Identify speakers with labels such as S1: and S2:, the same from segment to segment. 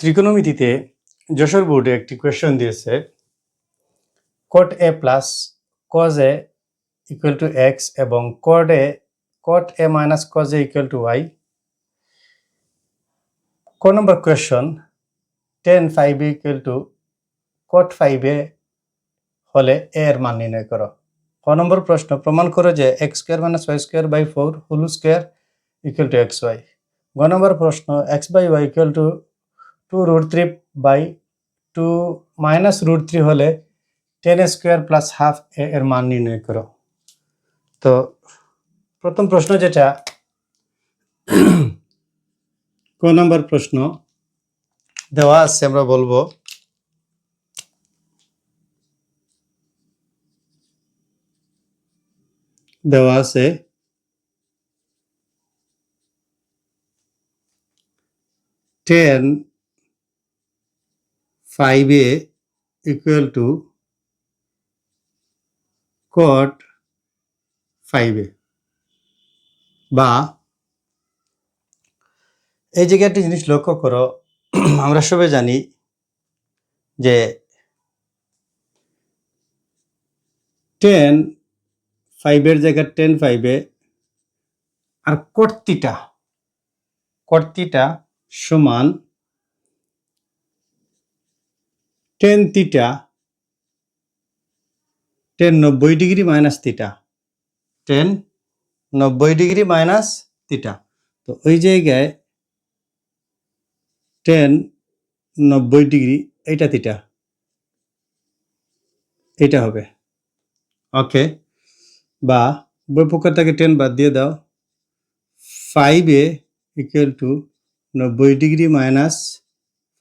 S1: ত্রিকোণমিতিতে যশোর বোর্ডে একটি কোয়েশ্চন দিয়েছে cot A plus cos A equal to x এবং cos A cot A minus cos A equal to y ক number question tan five A equal to cot five A হলে A এর মান নির্ণয় করো। ক নম্বর প্রশ্ন, প্রমাণ করো যে x square minus y square by four whole square equal to x y গ নম্বর প্রশ্ন x by y equal to two root three by two minus root three হলে tan square plus half A এর মান নির্ণয় করো। তো প্রথম প্রশ্ন যেটা, ক নম্বর প্রশ্ন? দেওয়া আছে, আমরা বলব। দেওয়া আছে। Tan five A equal to cot five A বা এই জায়গায় একটা জিনিস লক্ষ্য করো, আমরা সবাই জানি যে টেন ফাইভের জায়গায় টেন ফাইভে আর কর্তিটা কর্তিটা সমান টেন তিটা টেন নব্বই ডিগ্রি মাইনাস তিটা টেন নব্বই ডিগ্রি মাইনাস তিটা তো ওই জায়গায় টেন নব্বই ডিগ্রি এইটা তিটা এটা হবে। ওকে বা বইপক্ষ থেকে টেন বাদ দিয়ে দাও। ফাইভ এ ইকুয়াল টু নব্বই ডিগ্রি মাইনাস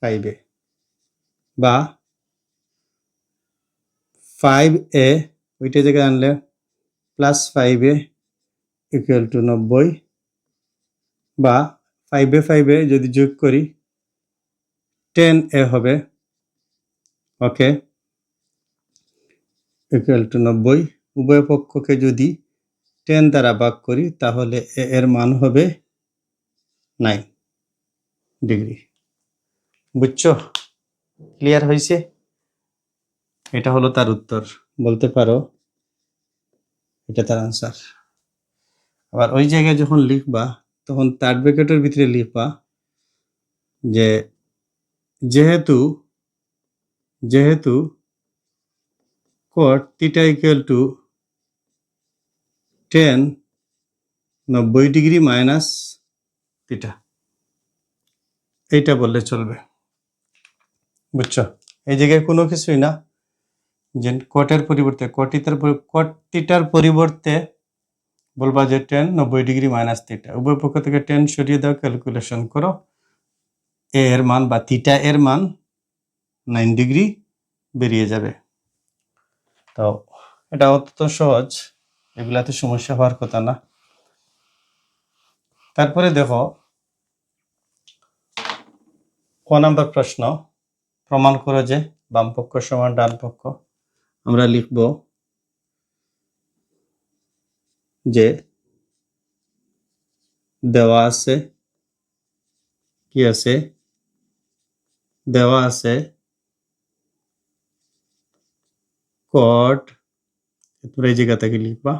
S1: ফাইভ এ বা ফাইভ এ ওইটা জায়গায় আনলে plus five A equal to নব্বই বা ফাইভ ফাইভ যদি যোগ করি টেন এ হবে ওকে ইকুয়াল টু নব্বই। উভয় পক্ষকে যদি টেন দ্বারা ভাগ করি, তাহলে এ এর মান হবে নাইন ডিগ্রি বুঝছ? ক্লিয়ার হয়েছে এটা হলো তার উত্তর। বলতে পারো এটা তার আনসার আবার ওই জায়গায় যখন লিখবা তখন থার্ড ব্র্যাকেটের ভিতরে লিখবা যে যেহেতু যেহেতু cot theta equal to tan নব্বই ডিগ্রি মাইনাস থিটা এইটা বললে চলবে। বুঝছ? এই জায়গায় কোনো কিছুই না। যে কটের পরিবর্তে কটিতার কট থিটার পরিবর্তে বলবা যে টেন নব্বই ডিগ্রি মাইনাস থিটা উভয় পক্ষ থেকে টেন সরিয়ে দাও ক্যালকুলেশন করো। এ এর মান বা থিটা এর মান নাইন ডিগ্রি বেরিয়ে যাবে। তো এটা অত্যন্ত সহজ। এগুলাতে সমস্যা হওয়ার কথা না। তারপরে দেখো, ক নাম্বার প্রশ্ন। প্রমাণ করো যে বাম পক্ষ সমান ডান পক্ষ আমরা লিখব যে দেওয়া আছে, কি আছে? দেওয়া আছে কট তোমরা এই জায়গা থেকে লিখবা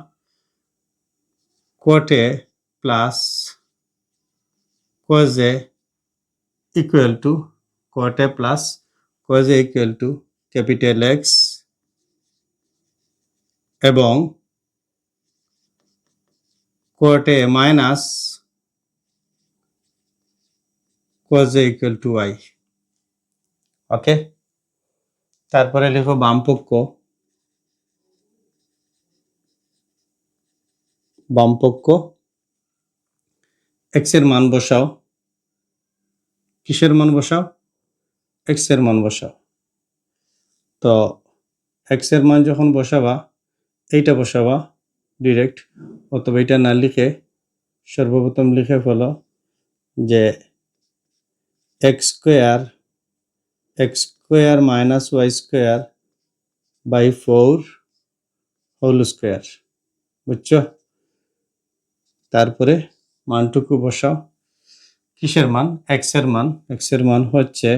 S1: cot A plus cos A equal to cot A plus cos A equal to capital x এবং cot A minus cos A equal to y. Okay? তারপরে লিখো বামপক্ষ। বামপক্ষ। এক্সের মান বসাও। কিসের মান বসাও? এক্সের মান বসাও। তো এক্সের মান যখন বসাবা এইটা বসাবা ডিরেক্ট অথবা এটা না লিখে সর্বপ্রথম লিখে ফেলো যে x square x square minus y square by four whole square বুঝছ? তারপরে মানটুকু বসাও। কিসের মান? এক্সের মান। এক্সের মান হচ্ছে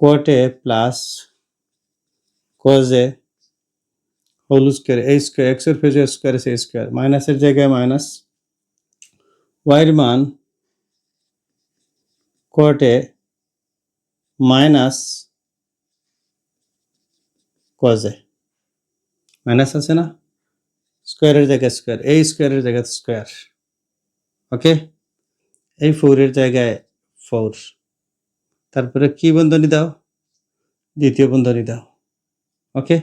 S1: cot A plus cos A whole square এই স্কোয়ার এক্সের পেজে স্কোয়ার আছে স্কোয়ার মাইনাসের জায়গায় মাইনাস ওয়াইয়ের মান কোয়াটে মাইনাস কজে মাইনাস আছে না? স্কোয়ারের জায়গায় স্কোয়ার এই স্কোয়ারের জায়গায় স্কোয়ার ওকে এই ফোরের জায়গায় ফোর তারপরে কি বন্ধনী দাও? দ্বিতীয় বন্ধনী দাও. ওকে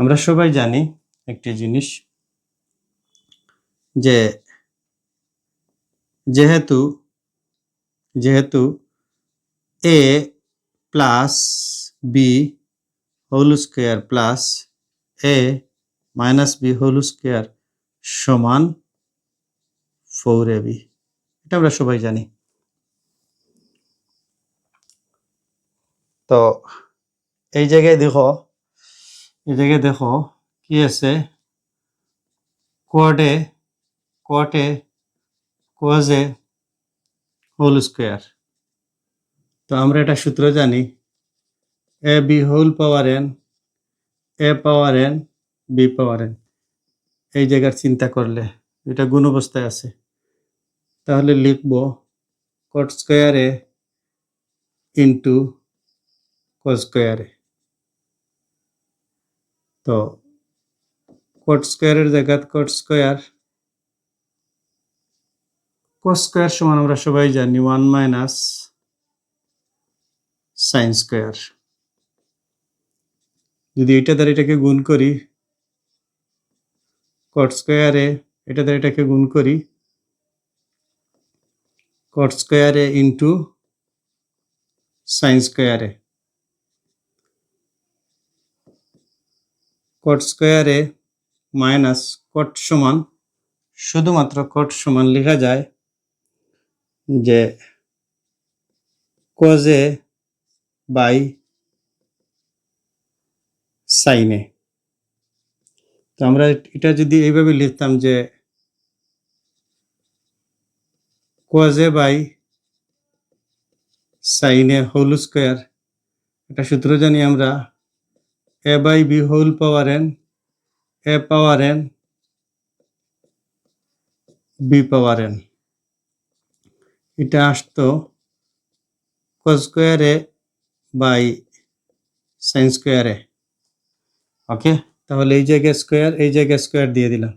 S1: আমরা সবাই জানি একটি জিনিস যে যেহেতু যেহেতু A plus B whole square plus A minus B whole square সমান ফোর এ বি এটা আমরা সবাই জানি। তো এই জায়গায় দেখো জায়গায় দেখো কি আছে? কোয়াডে কোয়াটে কোয়াজে হোল স্কোয়ার তো আমরা এটা সূত্র জানি। A B whole power N A power N B power N এই জায়গার চিন্তা করলে এটা গুণ অবস্থায় আছে। তাহলে লিখব কট স্কোয়ারে ইন্টু কস স্কোয়ারে তো কট স্কোয়ারের জায়গাত কট স্কোয়ার। কস স্কোয়ার সমান আমরা সবাই জানি ওয়ান মাইনাস সাইন স্কোয়ার। যদি এটা দ্বারা এটাকে গুণ করি, কট স্কোয়ারে এটা দ্বারা এটাকে গুণ করি, কট স্কোয়ারে ইন্টু সাইন স্কোয়ারে। কট স্কোয়ারে মাইনাস কট সমান, শুধুমাত্র কট সমান লেখা যায় যে কজে বাই সাইনে তো আমরা এটা যদি এইভাবে লিখতাম যে কোয়াজে বাই সাইনে হোল স্কোয়ার এটা সূত্র জানি আমরা A by B whole power N A power N B power N এটা আসতো কস স্কোয়ারে বাই সাইন স্কোয়ারে ওকে তাহলে এই জায়গায় স্কোয়ার এই জায়গায় স্কোয়ার দিয়ে দিলাম।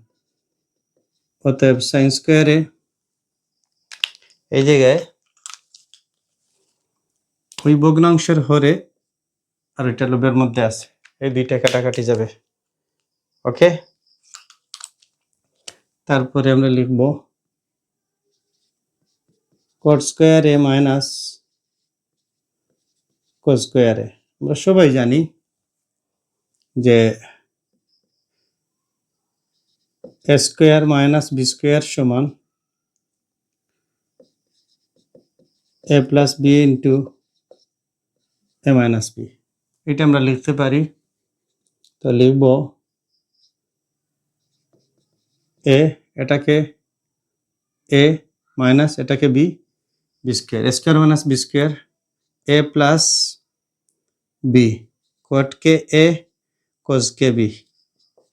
S1: অতএব সাইন স্কোয়ারে এই জায়গায় ওই ভগ্নাংশের হরে আর এটা লোভের মধ্যে আছে। এই দুইটা কাটাকাটি যাবে। ওকে? তারপরে আমরা লিখব কট A minus cot square A আমরা সবাই জানি যে A square minus B square সমান A plus B into A minus B এটা আমরা লিখতে পারি তো লিখব এ, এটাকে এ মাইনাস এটাকে B B square. Square minus B square, A plus B কোটকে A কোজকে B.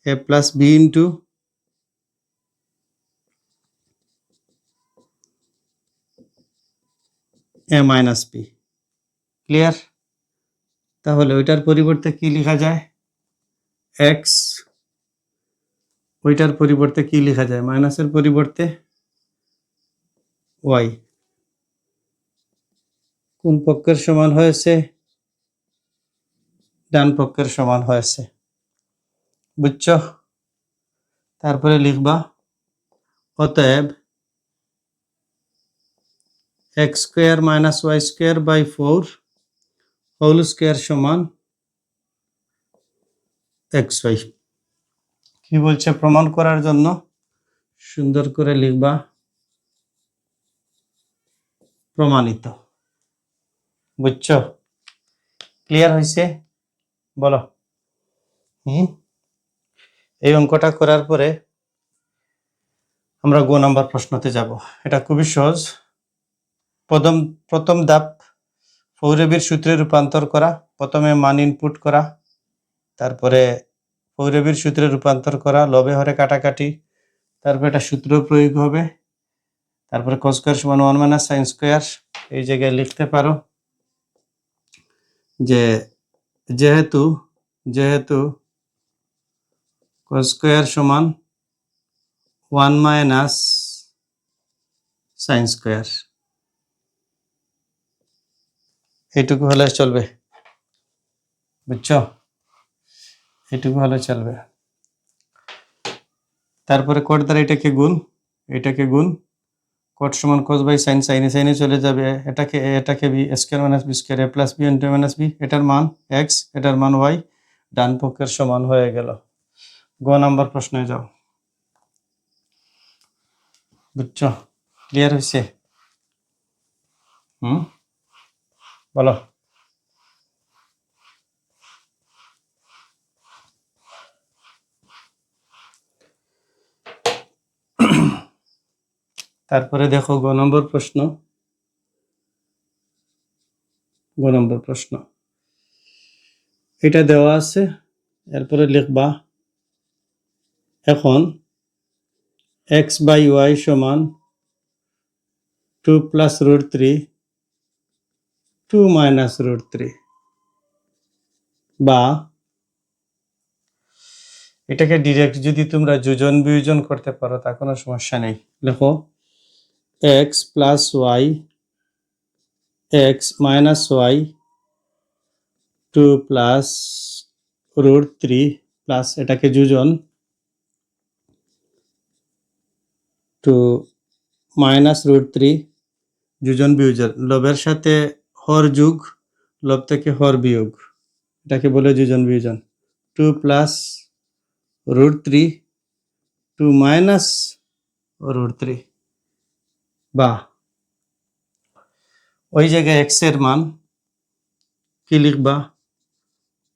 S1: A plus B into A minus B. Clear? তাহলে ওইটার পরিবর্তে কি লেখা যায়? এক্স ওইটার পরিবর্তে কি লেখা যায়? মাইনাসের পরিবর্তে ওয়াই কোন পক্ষের সমান হয়েছে ডান পক্ষের সমান হয়েছে। বুঝছ? তারপরে লিখবা, অতএব X square minus Y square by four whole square সমান এক্স ওয়াই কি বলছে প্রমাণ করার জন্য? সুন্দর করে লিখবা। প্রমাণিত। বুঝছ? ক্লিয়ার হয়েছে বলো। হুম? এই অঙ্কটা করার পরে আমরা গো নাম্বার প্রশ্নতে যাব। এটা খুবই সহজ। প্রথম প্রথম ধাপ পৌরবীর সূত্রে রূপান্তর করা প্রথমে মান ইনপুট করা তারপরে পৌরবীর সূত্রে রূপান্তর করা, লবে হরে কাটাকাটি, তারপরে একটা সূত্র প্রয়োগ হবে। তারপরে কস স্কোয়ার সমান ওয়ান মাইনাস সাইন স্কোয়ার এই জায়গায় লিখতে পারো যে যেহেতু যেহেতু স্কোয়ার সমান ওয়ান মাইনাস সাইন স্কোয়ার এইটুকু হলে চলবে। বুঝছ? এইটুকু হলে চলবে। তারপরে কট দ্বারা এটাকে গুণ এটাকে গুণ। কট সমান কস বাই সাইন সাইনে সাইনে চলে যাবে। এটাকে এ, এটাকে B square minus B square A plus B into minus B এটার মান এক্স এটার মান ওয়াই ডান পক্ষের সমান হয়ে গেল। গ নাম্বার প্রশ্নে যাও। বুঝছ? ক্লিয়ার হয়েছে হুম? বলো। তারপরে দেখো গ নম্বর প্রশ্ন। গ নম্বর প্রশ্ন। এটা দেওয়া আছে, এরপরে লিখবা, এখন এক্স বাই ওয়াই সমান two plus root three two minus root three বা এটাকে ডিরেক্ট যদি তোমরা যোজন বিয়োজন করতে পারো, তা কোনো সমস্যা নেই। লেখো X plus Y, X minus Y, two plus root three plus এটাকে যোজন টু মাইনাস রুট থ্রি যোজন বিয়োজন। লবের সাথে হর যুগ লব থেকে হর বিয়োগ, এটাকে বলে যোজন বিয়োজন। Two plus root three, two minus root three. বা ওই জায়গায় এক্সের মান। কি লিখবা?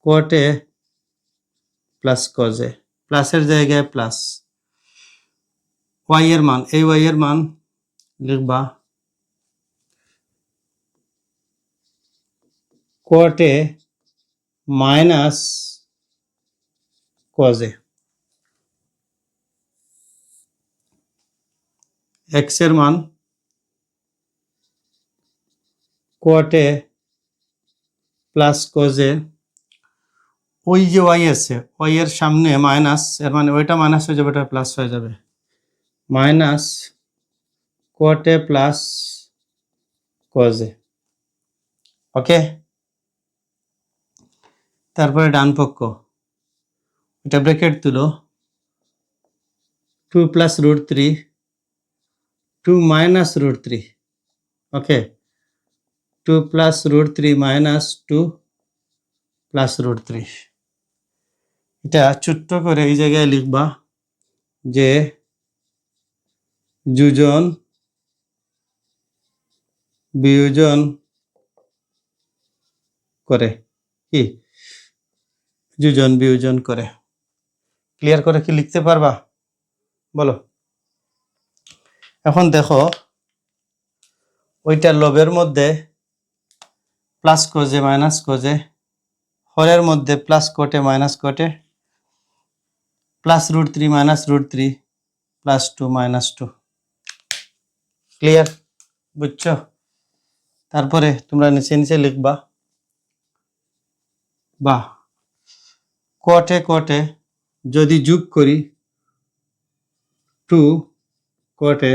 S1: কোটে প্লাস কজে প্লাসের জায়গায় প্লাস ওয়াই এর মান, এই ওয়াই এর মান লিখবা। কোটে মাইনাস কজে এক্সের মান কোয়াটে প্লাস কজে, ওই যে ওয়াই আছে, ওয়াই এর সামনে মাইনাস, এর মানে ওইটা মাইনাস হয়ে যাবে ওটা প্লাস হয়ে যাবে। মাইনাস কোয়াটে প্লাস কজে। ওকে? তারপরে ডান পক্ষ এটা ব্র্যাকেট তুলো। Two plus root three, two minus root three, okay? Two plus root three minus two plus root three এটা ছোট্ট করে এই জায়গায় লিখবা যে যোজন বিয়োজন করে কি? যোজন বিয়োজন করে। ক্লিয়ার করে কি লিখতে পারবা? বলো। এখন দেখো, ওইটা লবের মধ্যে প্লাস কোজে মাইনাস কোজে, হরের মধ্যে প্লাস কোটে মাইনাস কোটে, plus root three minus root three, plus two minus two. Clear? বুঝছ? তারপরে তোমরা নিচে নিচে লিখবা। বা কোটে কোটে যদি যোগ করি, টু কোটে,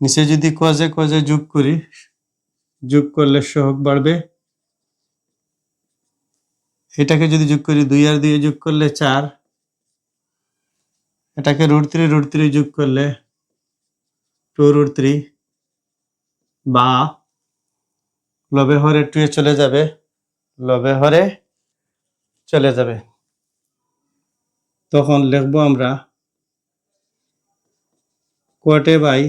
S1: নিচে যদি কজে কজে যোগ করি যোগ করলে সহগ বাড়বে। এটাকে যদি যোগ করি দুই আর দিয়ে যোগ করলে চার। এটাকে রুট থ্রি রুট থ্রি যোগ করলে টু রুট থ্রি বা লবে হরে টুয়ে চলে যাবে, লবে হরে চলে যাবে। তখন লিখব আমরা কোয়াটে বাই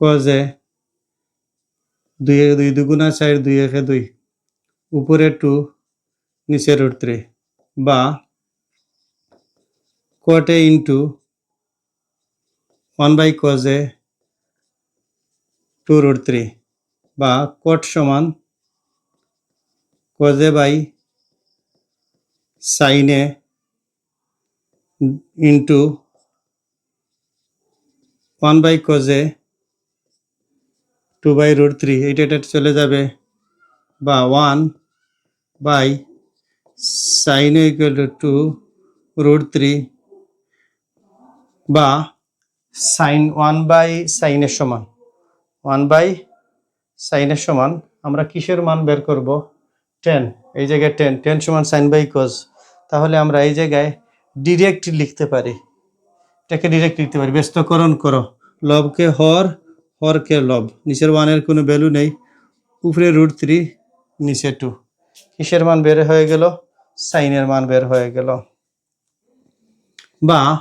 S1: কজে দুই একে দুই দুগুণা চার, দুই একে দুই। উপরে টু, নিচে রুট থ্রি। বা কোয়াটে ইন্টু ওয়ান বাই কজে টু রুট থ্রি। বা কোট সমান কজে বাই সাইনে ইন্টু ওয়ান বাই কজে টু বাই রুট থ্রি এইটা এটা চলে যাবে বা one by sin equal to two root three বা সাইন ওয়ান বাই সাইনের সমান। ওয়ান বাই সাইনের সমান, আমরা কিসের মান বের করব? টেন এই জায়গায় টেন টেন সমান সাইন বাই কজ তাহলে আমরা এই জায়গায় ডিরেক্ট লিখতে পারি। এটাকে ডিরেক্ট লিখতে পারি। ব্যস্তকরণ করো। লবকে হর হরকে লব নিচের ওয়ানের কোনো ভ্যালু নেই। উপরে রুট থ্রি নিচে টু কিসের মান বের হয়ে গেল? সাইনের মান বের হয়ে গেল। বা,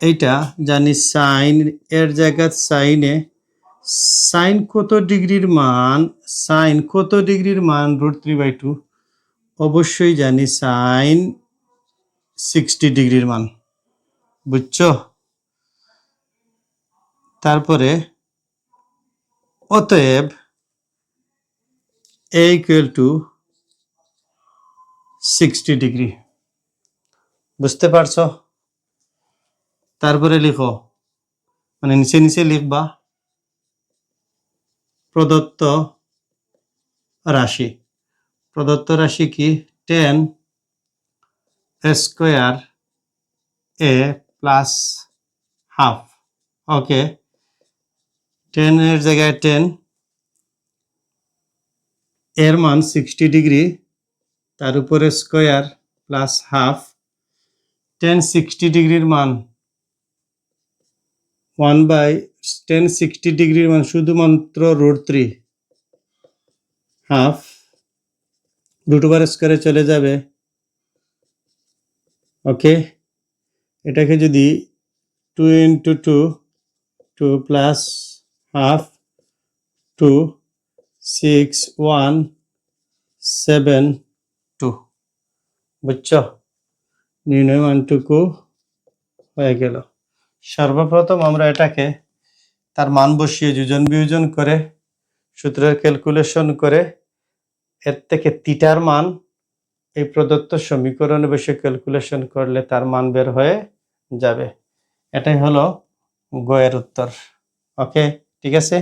S1: এইটা জানি সাইন, এর জায়গায় সাইনে সাইন কত ডিগ্রির মান, সাইন কত ডিগ্রির মান রুট থ্রি বাই টু অবশ্যই জানি সাইন সিক্সটি ডিগ্রির মান। বুঝছ? তারপরে অতএব A equal to sixty degree বুঝতে পারছ? তারপরে লিখো। মানে নিচে নিচে লিখবা। প্রদত্ত রাশি। প্রদত্ত রাশি কি? Tan square A plus half okay টেনের জায়গায় টেন, এর মান সিক্সটি ডিগ্রি, তার উপরে square plus half, tan sixty ডিগ্রির মান ওয়ান বাই টেন সিক্সটি ডিগ্রির মান শুধুমাত্র root three, half, root over স্কোয়ারে চলে যাবে। ওকে, এটাকে যদি two into two two plus half two six one seven two বুঝছ? নির্ণয় মানটুকু হয়ে গেল। সর্বপ্রথম আমরা এটাকে তার মান বসিয়ে যোজন বিয়োজন করে সূত্রের ক্যালকুলেশন করে এর থেকে তিটার মান এই প্রদত্ত সমীকরণে বসে ক্যালকুলেশন করলে তার মান বের হয়ে যাবে। এটাই হলো গয়ের উত্তর। ওকে ঠিক আছে?